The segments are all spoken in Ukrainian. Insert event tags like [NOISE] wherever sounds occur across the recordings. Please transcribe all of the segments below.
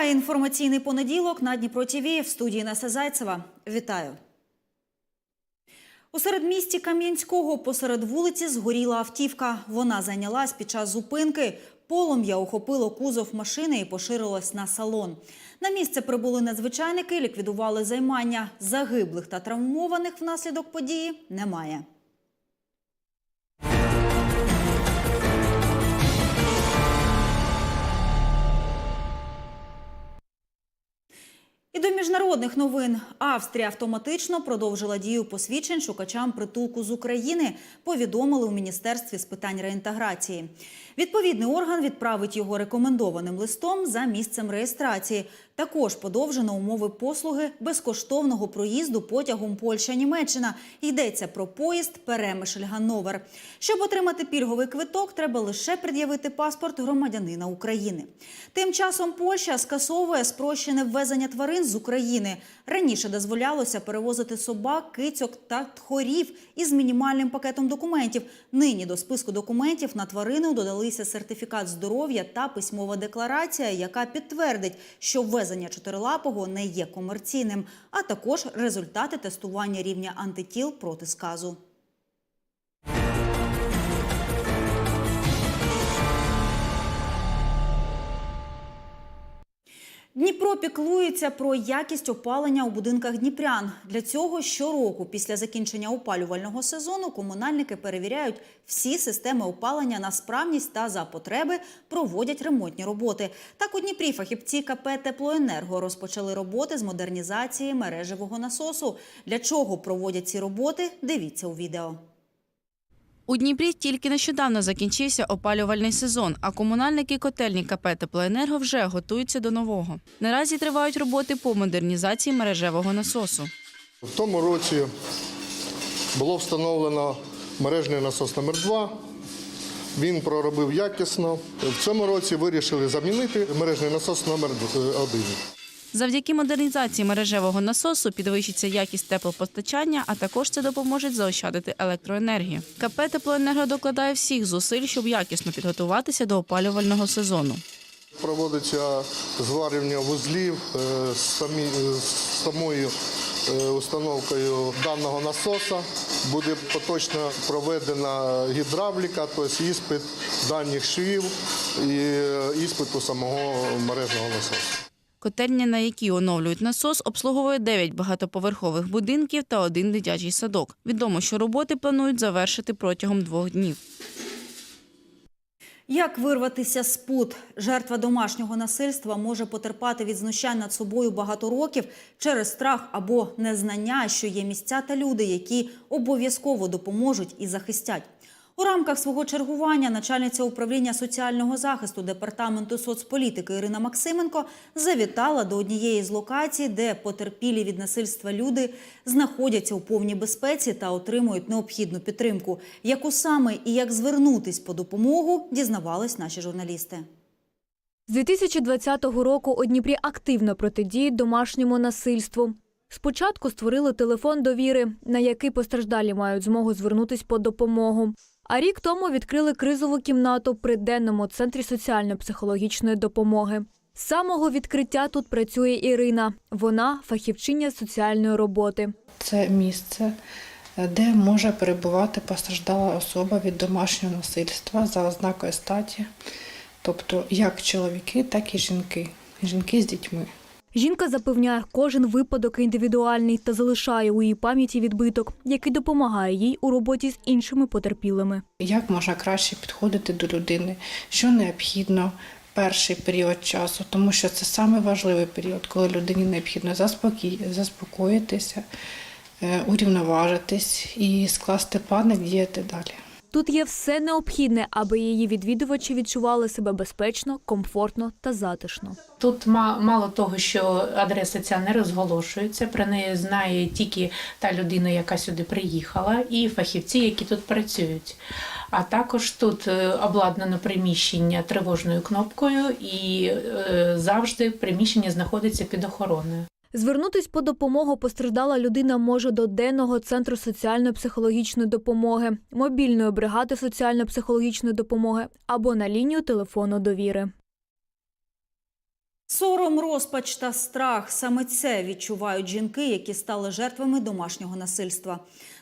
Триває інформаційний понеділок на Дніпро ТІВІ в студії Неса Зайцева. Вітаю. У середмісті Кам'янського посеред вулиці згоріла автівка. Вона зайнялась під час зупинки. Полум'я охопило кузов машини і поширилось на салон. На місце прибули надзвичайники, ліквідували займання. Загиблих та травмованих внаслідок події немає. І до міжнародних новин Австрія автоматично продовжила дію посвідчень шукачам притулку з України. Повідомили у міністерстві з питань реінтеграції. Відповідний орган відправить його рекомендованим листом за місцем реєстрації. Також подовжено умови послуги безкоштовного проїзду потягом Польща-Німеччина. Йдеться про поїзд Перемишль-Ганновер. Щоб отримати пільговий квиток, треба лише пред'явити паспорт громадянина України. Тим часом Польща скасовує спрощене ввезення тварин з України. Раніше дозволялося перевозити собак, кицьок та тхорів із мінімальним пакетом документів. Нині до списку документів на тварину додалися сертифікат здоров'я та письмова декларація, яка підтвердить, що ввезення чотирилапого не є комерційним, а також результати тестування рівня антитіл проти сказу. Дніпро піклується про якість опалення у будинках дніпрян. Для цього щороку, після закінчення опалювального сезону, комунальники перевіряють всі системи опалення на справність та за потреби проводять ремонтні роботи. Так у Дніпрі фахівці КП Теплоенерго розпочали роботи з модернізації мережевого насосу. Для чого проводять ці роботи? Дивіться у відео. У Дніпрі тільки нещодавно закінчився опалювальний сезон, а комунальники котельні КП «Теплоенерго» вже готуються до нового. Наразі тривають роботи по модернізації мережевого насосу. В тому році було встановлено мережний насос номер 2 Він проробив якісно. В цьому році вирішили замінити мережний насос номер 1 Завдяки модернізації мережевого насосу підвищиться якість теплопостачання, а також це допоможе заощадити електроенергію. КП «Теплоенерго» докладає всіх зусиль, щоб якісно підготуватися до опалювального сезону. Проводиться зварювання вузлів е, самі, е, самою е, установкою даного насоса. Буде поточно проведена гідравліка, тобто іспит даних швів і іспиту самого мережного насосу. Котельня, на якій оновлюють насос, обслуговує 9 багатоповерхових будинків та один дитячий садок. Відомо, що роботи планують завершити протягом двох днів. Як вирватися з пут? Жертва домашнього насильства може потерпати від знущань над собою багато років через страх або незнання, що є місця та люди, які обов'язково допоможуть і захистять. У рамках свого чергування начальниця управління соціального захисту департаменту соцполітики Ірина Максименко завітала до однієї з локацій, де потерпілі від насильства люди знаходяться у повній безпеці та отримують необхідну підтримку. Яку саме і як звернутись по допомогу, дізнавались наші журналісти. З 2020 року у Дніпрі активно протидіють домашньому насильству. Спочатку створили телефон довіри, на який постраждалі мають змогу звернутись по допомогу. А рік тому відкрили кризову кімнату при денному центрі соціально-психологічної допомоги. З самого відкриття тут працює Ірина. Вона фахівчиня соціальної роботи. Це місце, де може перебувати постраждала особа від домашнього насильства за ознакою статі, тобто як чоловіки, так і жінки, жінки з дітьми. Жінка запевняє, кожен випадок індивідуальний та залишає у її пам'яті відбиток, який допомагає їй у роботі з іншими потерпілими. Як можна краще підходити до людини, що необхідно перший період часу, тому що це саме період, коли людині необхідно заспокоїтися, е, урівноважитись і скласти плани діяти далі. Тут є все необхідне, аби її відвідувачі відчували себе безпечно, комфортно та затишно. Тут ма- мало того, що адреса ця не розголошується, про неї знає тільки та людина, яка сюди приїхала, і фахівці, які тут працюють. А також тут е, обладнано приміщення тривожною кнопкою, і е, завжди приміщення знаходиться під охороною. Звернутись по допомогу постраждала людина може до денного центру соціально-психологічної допомоги, мобільної бригади соціально-психологічної допомоги або на лінію телефону довіри. Сором, розпач та страх саме це відчувають жінки, які стали жертвами домашнього насильства.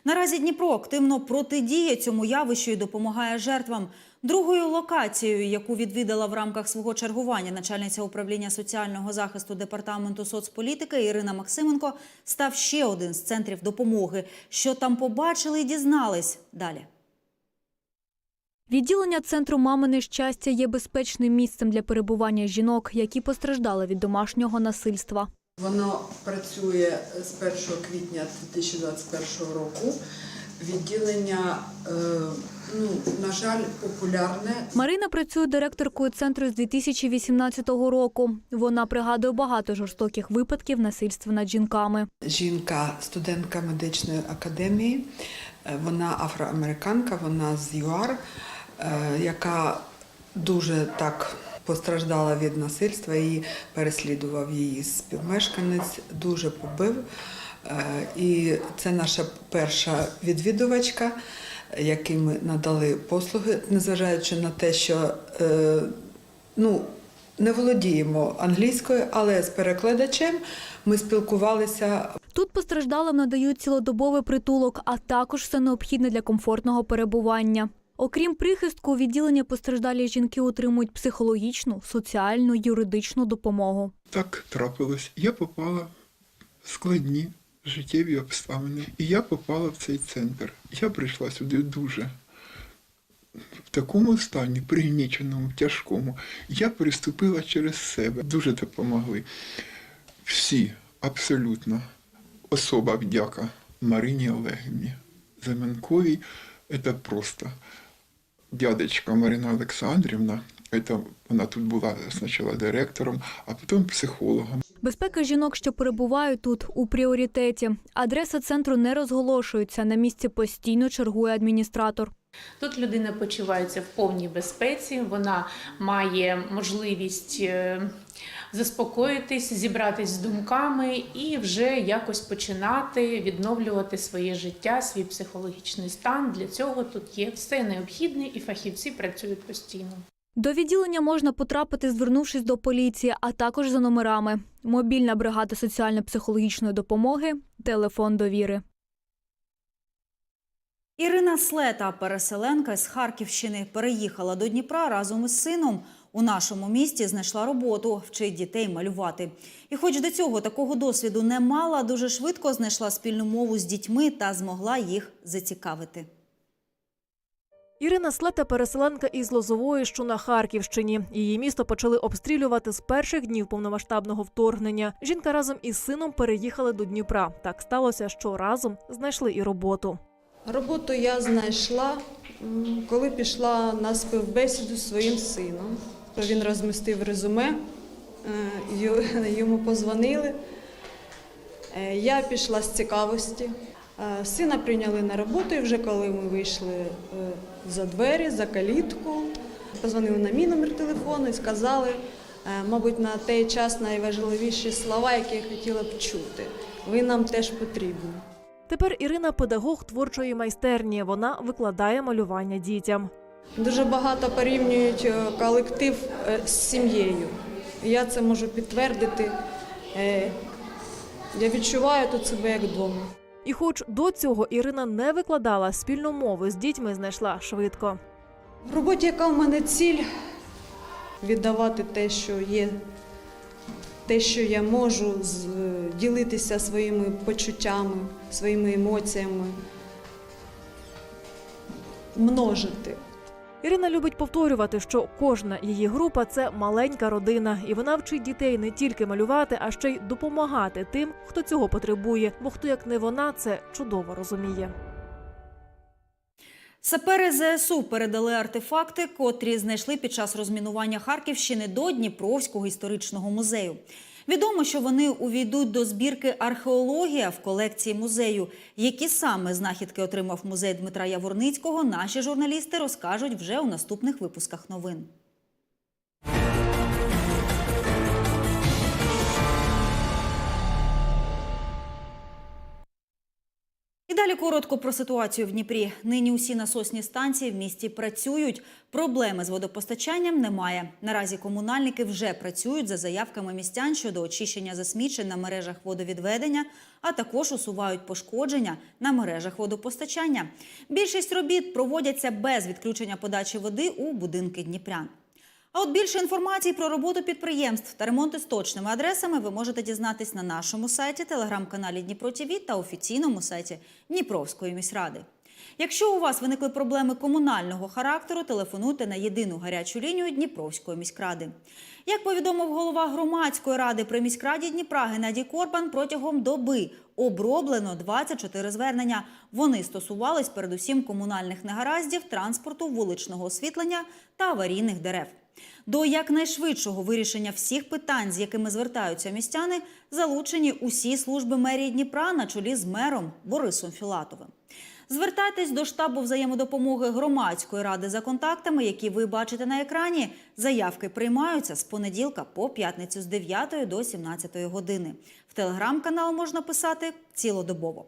Наразі Дніпро активно протидіє цьому явищу і допомагає жертвам. Другою локацією, яку відвідала в рамках свого чергування начальниця управління соціального захисту департаменту соцполітики Ірина Максименко, став ще один з центрів допомоги. Що там побачили і дізнались далі. Відділення центру мамине щастя є безпечним місцем для перебування жінок, які постраждали від домашнього насильства. Воно працює з 1 квітня 2021 року. Відділення, е, ну, на жаль, популярне. Марина працює директоркою центру з 2018 року. Вона пригадує багато жорстоких випадків насильства над жінками. Жінка, студентка медичної академії. Е, Вона афроамериканка, вона з ЮАР, е, яка дуже так постраждала від насильства. Її переслідував її співмешканець, дуже побив. Е, І це наша перша відвідувачка, якій ми надали послуги, незважаючи на те, що е, ну, не володіємо англійською, але з перекладачем ми спілкувалися Тут постраждалим надають цілодобовий притулок, а також все необхідне для комфортного перебування. Окрім прихистку, відділення постраждалі жінки отримують психологічну, соціальну, юридичну допомогу. Так трапилось. Я попала в складні життєві обставини. І я попала в цей центр. Я прийшла сюди дуже в такому стані, пригніченому, тяжкому. Я переступила через себе. Дуже допомогли. Всі, абсолютно. Особа вдяка Марині Олегівні. Заменковій це просто дядечка Марина Олександрівна. Это вона тут була спочатку директором, а потім психологом. Безпека жінок, що перебувають тут, у пріоритеті. Адреса центру не розголошується. На місці постійно чергує адміністратор. Тут людина почувається в повній безпеці, вона має можливість е, заспокоїтись, зібратись з думками і вже якось починати відновлювати своє життя, свій психологічний стан. Для цього тут є все необхідне, і фахівці працюють постійно. До відділення можна потрапити, звернувшись до поліції, а також за номерами. Мобільна бригада соціально-психологічної допомоги, телефон довіри. Ірина Слета, переселенка з Харківщини, переїхала до Дніпра разом із сином. У нашому місті знайшла роботу, вчить дітей малювати. І хоч до цього такого досвіду не мала, дуже швидко знайшла спільну мову з дітьми та змогла їх зацікавити. Ірина Слета переселенка із Лозової, що на Харківщині. Її місто почали обстрілювати з перших днів повномасштабного вторгнення. Жінка разом із сином переїхали до Дніпра. Так сталося, що разом знайшли і роботу. Роботу я знайшла, коли пішла на співбесіду зі своїм сином. Він розмістив резюме, е, [LAUGHS] йому позвонили. Е, Я пішла з цікавості. Е, Сина прийняли на роботу, і вже коли ми вийшли за двері, за калітку, позвонили на мій номер телефону і сказали, мабуть, на той час найважливіші слова, які я хотіла б чути. Ви нам теж потрібні. Тепер Ірина педагог творчої майстерні. Вона викладає малювання дітям. Дуже багато порівнюють е, колектив е, з сім'єю. Я це можу підтвердити. Е, Я відчуваю тут себе як вдома. І, хоч до цього Ірина не викладала спільну мову з дітьми, знайшла швидко. В роботі, яка в мене ціль віддавати те, що є, те, що я можу, ділитися своїми почуттями, своїми емоціями, множити. Ірина любить повторювати, що кожна її група це маленька родина, і вона вчить дітей не тільки малювати, а ще й допомагати тим, хто цього потребує, бо хто як не вона це чудово розуміє. Сапери ЗСУ передали артефакти, котрі знайшли під час розмінування Харківщини до Дніпровського історичного музею. Відомо, що вони увійдуть до збірки археологія в колекції музею. Які саме знахідки отримав музей Дмитра Яворницького, наші журналісти розкажуть вже у наступних випусках новин. Далі коротко про ситуацію в Дніпрі. Нині усі насосні станції в місті працюють. Проблеми з водопостачанням немає. Наразі комунальники вже працюють за заявками містян щодо очищення засмічень на мережах водовідведення, а також усувають пошкодження на мережах водопостачання. Більшість робіт проводяться без відключення подачі води у будинки дніпрян. А от більше інформації про роботу підприємств та ремонти з точними адресами ви можете дізнатись на нашому сайті, телеграм-каналі Дніпро ТВ та офіційному сайті Дніпровської міськради. Якщо у вас виникли проблеми комунального характеру, телефонуйте на єдину гарячу лінію Дніпровської міськради. Як повідомив голова громадської ради при міськраді Дніпра Геннадій Корбан, протягом доби оброблено 24 звернення. Вони стосувались передусім комунальних негараздів, транспорту, вуличного освітлення та аварійних дерев. До якнайшвидшого вирішення всіх питань, з якими звертаються містяни, залучені усі служби мерії Дніпра на чолі з мером Борисом Філатовим. Звертайтесь до штабу взаємодопомоги громадської ради за контактами, які ви бачите на екрані. Заявки приймаються з понеділка по п'ятницю з 9 до 17 години. В телеграм-канал можна писати цілодобово.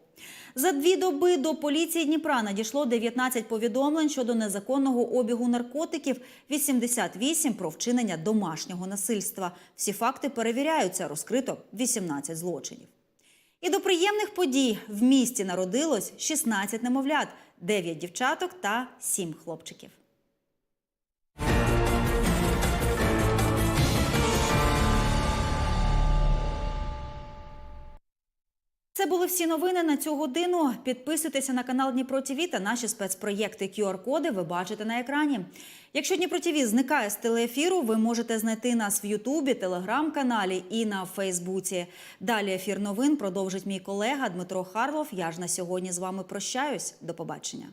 За дві доби до поліції Дніпра надійшло 19 повідомлень щодо незаконного обігу наркотиків, 88 про вчинення домашнього насильства. Всі факти перевіряються. Розкрито 18 злочинів. І до приємних подій в місті народилось 16 немовлят, 9 дівчаток та 7 хлопчиків. Це були всі новини на цю годину. Підписуйтеся на канал Дніпро ТВ та наші спецпроєкти QR-коди ви бачите на екрані. Якщо Дніпро ТВ зникає з телеефіру, ви можете знайти нас в Ютубі, телеграм-каналі і на Фейсбуці. Далі ефір новин продовжить мій колега Дмитро Харлов. Я ж на сьогодні з вами прощаюсь. До побачення.